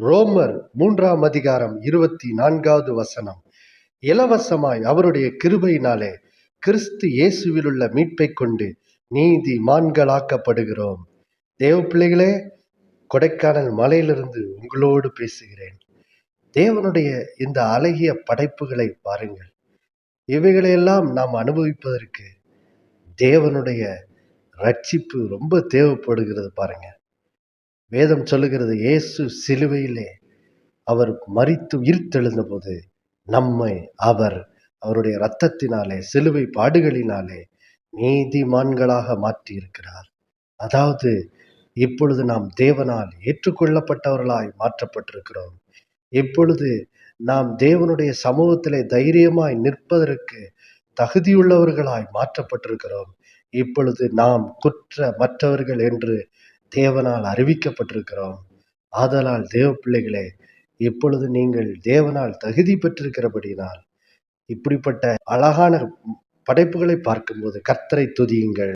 ரோமர் மூன்றாம் அதிகாரம் இருபத்தி நான்காவது வசனம். இலவசமாய் அவருடைய கிருபையினாலே கிறிஸ்து இயேசுவிலுள்ள மீட்பைக் கொண்டு நீதி மான்களாக்கப்படுகிறோம் தேவ பிள்ளைகளே கொடைக்கானல் மலையிலிருந்து உங்களோடு பேசுகிறேன். தேவனுடைய இந்த அழகிய படைப்புகளை பாருங்கள். இவைகளையெல்லாம் நாம் அனுபவிப்பதற்கு தேவனுடைய ரட்சிப்பு ரொம்ப தேவைப்படுகிறது பாருங்க. வேதம் சொல்லுகிறது இயேசு சிலுவையிலே அவர் மறித்து உயிர்த்தெழுந்த போது நம்மை அவர் அவருடைய இரத்தத்தினாலே சிலுவை பாடுகளினாலே நீதிமான்களாக மாற்றி இருக்கிறார் அதாவது இப்பொழுது நாம் தேவனால் ஏற்றுக்கொள்ளப்பட்டவர்களாய் மாற்றப்பட்டிருக்கிறோம். இப்பொழுது நாம் தேவனுடைய சமூகத்திலே தைரியமாய் நிற்பதற்கு தகுதியுள்ளவர்களாய் மாற்றப்பட்டிருக்கிறோம். இப்பொழுது நாம் குற்ற மற்றவர்கள் என்று தேவனால் அறிவிக்கப்பட்டிருக்கிறோம். ஆதலால் தேவ பிள்ளைகளே இப்பொழுது நீங்கள் தேவனால் தகுதி பெற்றிருக்கிறபடினால் இப்படிப்பட்ட அழகான படைப்புகளை பார்க்கும்போது கர்த்தரை துதியுங்கள்.